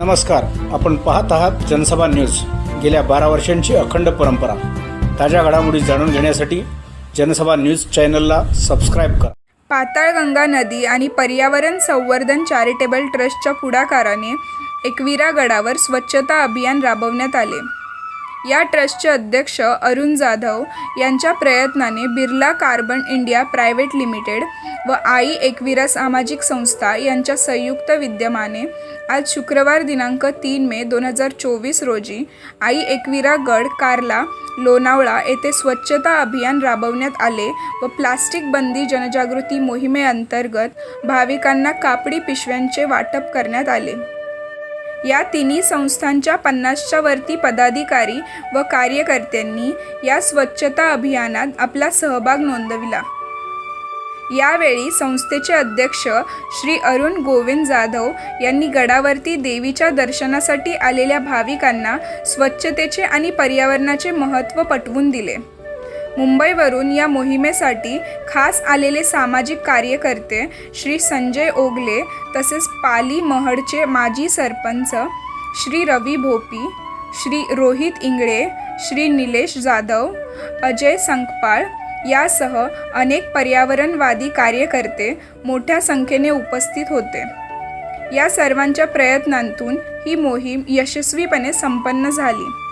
नमस्कार आपण पाहत आहात जनसभा न्यूज. गेल्या बारा वर्षांची अखंड परंपरा. ताज्या घडामोडी जाणून घेण्यासाठी जनसभा न्यूज चॅनलला सबस्क्राईब करा. पाताळगंगा नदी आणि पर्यावरण संवर्धन चॅरिटेबल ट्रस्टच्या पुढाकाराने एकविरा गडावर स्वच्छता अभियान राबवण्यात आले. या ट्रस्टचे अध्यक्ष अरुण जाधव यांच्या प्रयत्नाने Birla carbon India private limited व आई एकविरा सामाजिक संस्था यांच्या संयुक्त विद्यमाने आज शुक्रवार दिनांक तीन मे दोन हजार चोवीस रोजी आई एकविरा गड कारला लोणावळा येथे स्वच्छता अभियान राबवण्यात आले व प्लास्टिक बंदी जनजागृती मोहिमेअंतर्गत भाविकांना कापडी पिशव्यांचे वाटप करण्यात आले. या तिन्ही संस्थांच्या पन्नासच्या वरती पदाधिकारी व कार्यकर्त्यांनी या स्वच्छता अभियानात आपला सहभाग नोंदविला. यावेळी संस्थेचे अध्यक्ष श्री अरुण गोविंद जाधव यांनी गडावरती देवीच्या दर्शनासाठी आलेल्या भाविकांना स्वच्छतेचे आणि पर्यावरणाचे महत्त्व पटवून दिले. मुंबईवरून या मोहिमेसाठी खास आलेले सामाजिक कार्यकर्ते श्री संजय ओगले तसेच पाली महडचे माजी सरपंच श्री रवी भोपी श्री रोहित इंगळे श्री निलेश जाधव अजय संकपाळ यासह अनेक पर्यावरणवादी कार्यकर्ते मोठ्या संख्येने उपस्थित होते. या सर्वांच्या प्रयत्नांतून ही मोहीम यशस्वीपणे संपन्न झाली.